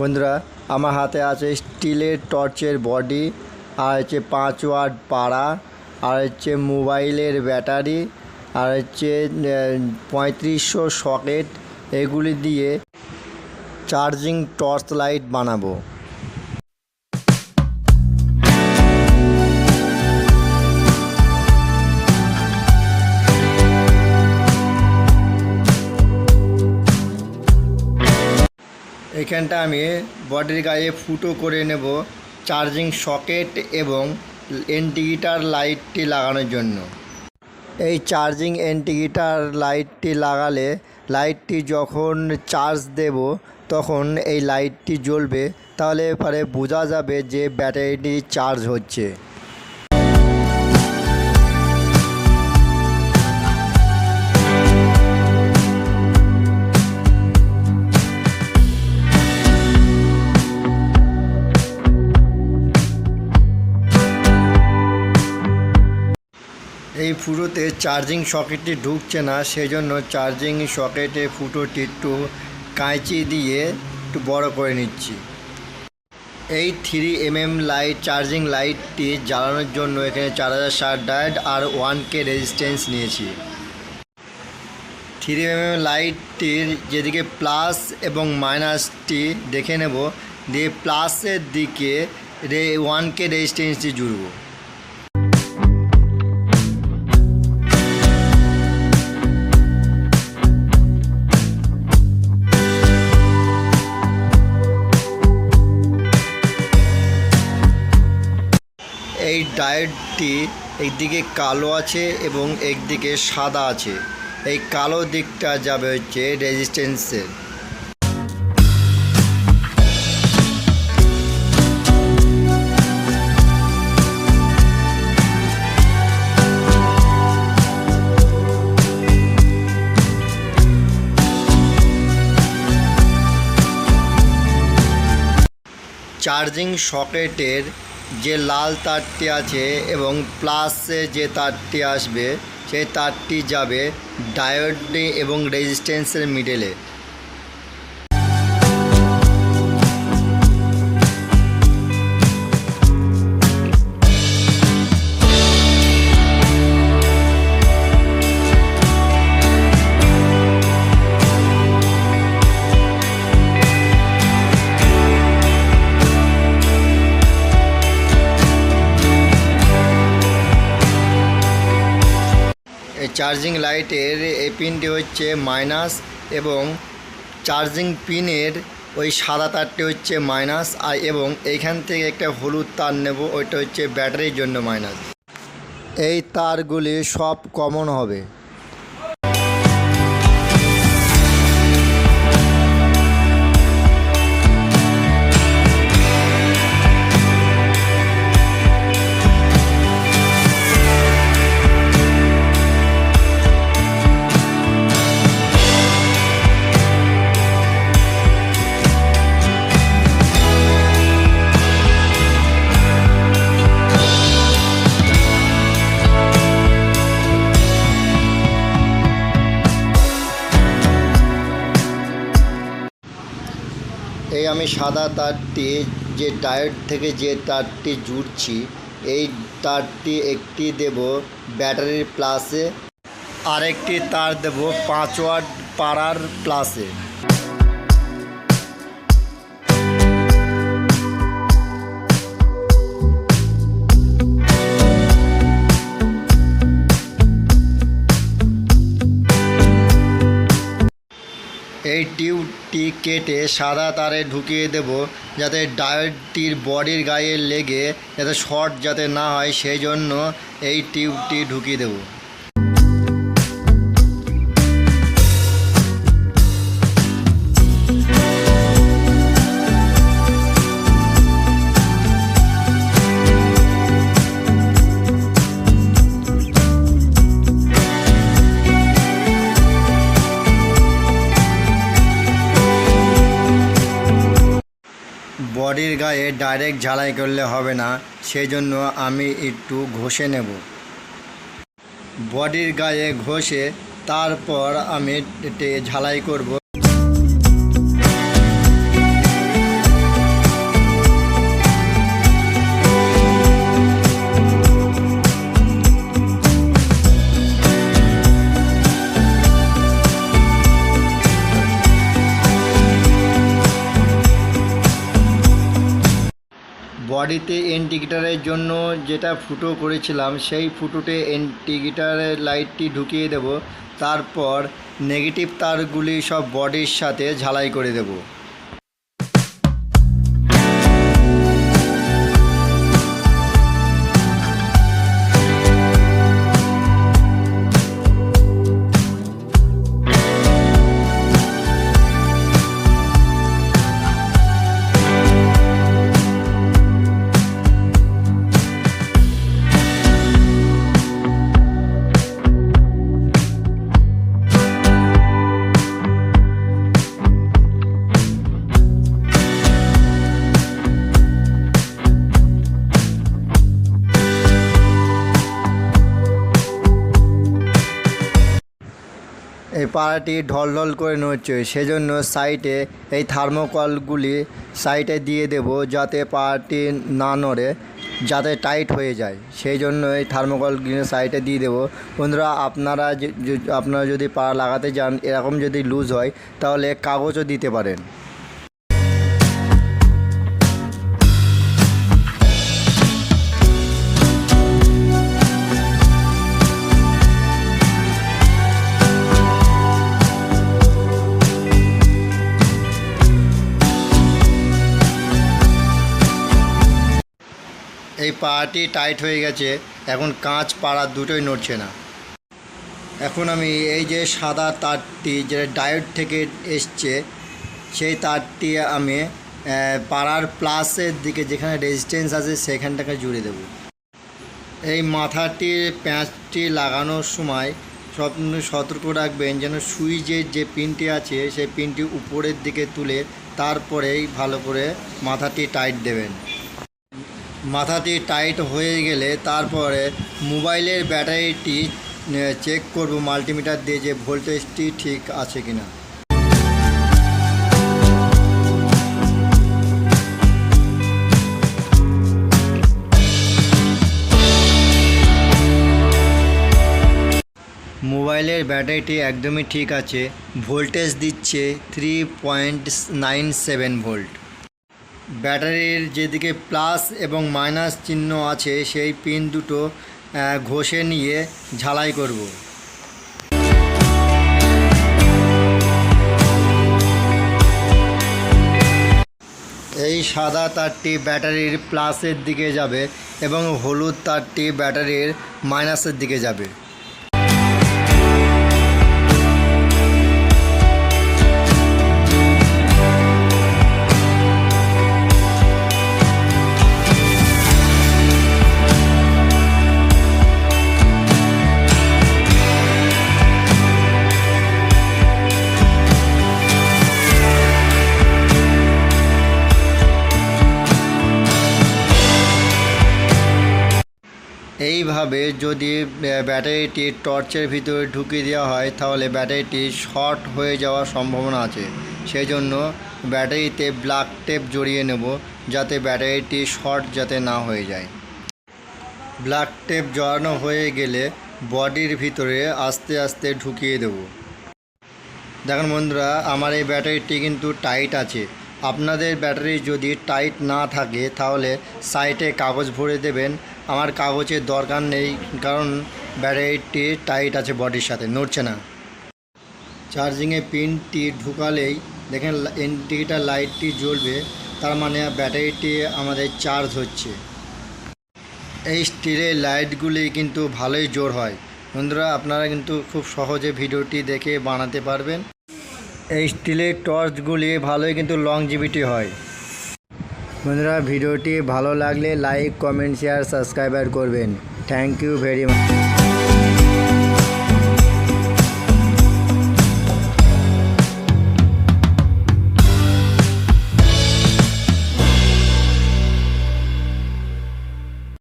বন্ধুরা, আমার হাতে আছে স্টিলের টর্চের বডি, আর হচ্ছে পাঁচ ওয়াট পাড়া, আর হচ্ছে মোবাইলের ব্যাটারি, আর হচ্ছে পঁয়ত্রিশশো সকেট, এগুলি দিয়ে চার্জিং টর্চ লাইট বানাবো। এখানটা আমি বডির গায়ে ফুটো করে নেব চার্জিং সকেট এবং এন্টিগিটার লাইটটি লাগানোর জন্য। এই চার্জিং এন্টিগিটার লাইটটি লাগালে লাইটটি যখন চার্জ দেব, তখন এই লাইটটি জ্বলবে। তাহলে পরে বোঝা যাবে যে ব্যাটারিটি চার্জ হচ্ছে। ফুটোতে চার্জিং সকেটটি ঢুকছে না, সেজন্য চার্জিং সকেটে ফুটোটি একটু কাঁচি দিয়ে একটু বড় করে নিচ্ছি। এই three M M light, charging লাইটটি জ্বালানোর জন্য এখানে চার হাজার ষাট ডায়েট আর ওয়ান কে রেজিস্ট্যান্স নিয়েছি। থ্রি এম এম লাইটটির যেদিকে প্লাস এবং মাইনাসটি দেখে নেব, দিয়ে প্লাসের দিকে রে ওয়ান কে রেজিস্ট্যান্সটি জুড়ব। ডায়েটটি একদিকে কালো আছে এবং একদিকে সাদা আছে। এই কালো দিকটা যাবে হচ্ছে রেজিস্ট্যান্সের চার্জিং সকেটের যে লাল তারটি আছে এবং প্লাসে যে তারটি আসবে, সেই তারটি যাবে ডায়োডে এবং রেজিস্ট্যান্সের মিডলে চার্জিং লাইটের এই পিনটি হচ্ছে মাইনাস এবং চার্জিং পিনের ওই সাদা তারটি হচ্ছে মাইনাস আর এবং এইখান থেকে একটা হলুদ তার নেব, ওইটা হচ্ছে ব্যাটারির জন্য মাইনাস। এই তারগুলি সব কমন হবে। এই আমি সাদা তারটি যে ডায়োড থেকে যে তারটি জুড়ছি, এই তারটি একটি দেব ব্যাটারির প্লাসে, আরেকটি তার দেব পাঁচ ওয়াট পাড়ার প্লাসে। এই টিউবটি কেটে সাদা তারে ঢুকিয়ে দেব যাতে ডায়েটটির বডির গায়ে লেগে, যাতে শর্ট যাতে না হয়, সেই জন্য এই টিউবটি ঢুকিয়ে দেব। বডির গায়ে ডাইরেক্ট ঝালাই করলে হবে না সেই জন্য আমি একটু ঘষে নেব। বডির গায়ে ঘষে তারপর আমি ঝালাই করব। বডিতে ইন্ডিকেটারের জন্য যেটা ফুটো করেছিলাম, সেই ফুটোতে ইন্ডিকেটারের লাইটটি ঢুকিয়ে দেব, তারপর নেগেটিভ তারগুলি সব বডির সাথে ঝালাই করে দেব। এই পাড়াটি ঢলঢল করে নড়ছে। সেজন্য সাইটে এই থার্মোকলগুলি সাইটে দিয়ে দেব যাতে পাড়াটি না নড়ে, যাতে টাইট হয়ে যায়। সেই জন্য এই থার্মোকলগুলি সাইডে দিয়ে দেবো। বন্ধুরা, আপনারা আপনারা যদি পাড়া লাগাতে যান, এরকম যদি লুজ হয়, তাহলে কাগজও দিতে পারেন। এই পাটি টাইট হয়ে গেছে। এখন কাঁচ পাড়া দুটোই নড়ছে না। এখন আমি এই যে সাদা তারটি যেটা ডায়োড থেকে এসছে, সেই তারটি আমি পাড়ার প্লাসের দিকে যেখানে রেজিস্ট্যান্স আছে, সেখানটাকে জুড়ে দেব। এই মাথাটির প্যাঁচটি লাগানোর সময় সব সতর্ক রাখবেন যেন সুইচের যে পিনটি আছে, সেই পিনটি উপরের দিকে তুলে তারপরেই ভালো করে মাথাটি টাইট দেবেন। মাথাটি টাইট হয়ে গেলে তারপরে মোবাইলের ব্যাটারিটি চেক করব মাল্টিমিটার দিয়ে যে ভোল্টেজটি ঠিক আছে কিনা। মোবাইলের ব্যাটারিটি একদমই ঠিক আছে, ভোল্টেজ দিচ্ছে three point nine seven volt ব্যাটারির যেদিকে প্লাস এবং মাইনাস চিহ্ন আছে, সেই পিন দুটো ঘষে নিয়ে ঝালাই করব। এই সাদা তারটি ব্যাটারির প্লাসের দিকে যাবে এবং হলুদ তারটি ব্যাটারির মাইনাসের দিকে যাবে। এইভাবে যদি ব্যাটারিটি টর্চের ভিতরে ঢুকিয়ে দেওয়া হয়, তাহলে ব্যাটারিটি শর্ট হয়ে যাওয়ার সম্ভাবনা আছে। সেই জন্য ব্যাটারিতে ব্ল্যাক টেপ জড়িয়ে নেব, যাতে ব্যাটারিটি শর্ট যাতে না হয়ে যায়। ব্ল্যাক টেপ জড়ানো হয়ে গেলে বডির ভিতরে আস্তে আস্তে ঢুকিয়ে দেবো। দেখুন বন্ধুরা, আমার এই ব্যাটারিটি কিন্তু টাইট আছে। আপনাদের ব্যাটারি যদি টাইট না থাকে, তাহলে সাইটে কাগজ ভরে দেবেন। আমার কাগজের দরকার নেই, কারণ ব্যাটারিটি টাইট আছে বডির সাথে, নড়ছে না। চার্জিংয়ে পিনটি ঢুকালেই দেখেন ইন্ডিকেটার লাইটটি জ্বলবে, তার মানে ব্যাটারিটি আমাদের চার্জ হচ্ছে। এই স্টিলের লাইটগুলি কিন্তু ভালোই জোর হয়। বন্ধুরা, আপনারা কিন্তু খুব সহজে ভিডিওটি দেখে বানাতে পারবেন। এই স্টিলের টর্চগুলি ভালোই কিন্তু লং লংজিভিটি হয়। বন্ধুরা ভিডিওটি ভালো লাগলে লাইক কমেন্ট শেয়ার সাবস্ক্রাইবার করবেন। Thank you very much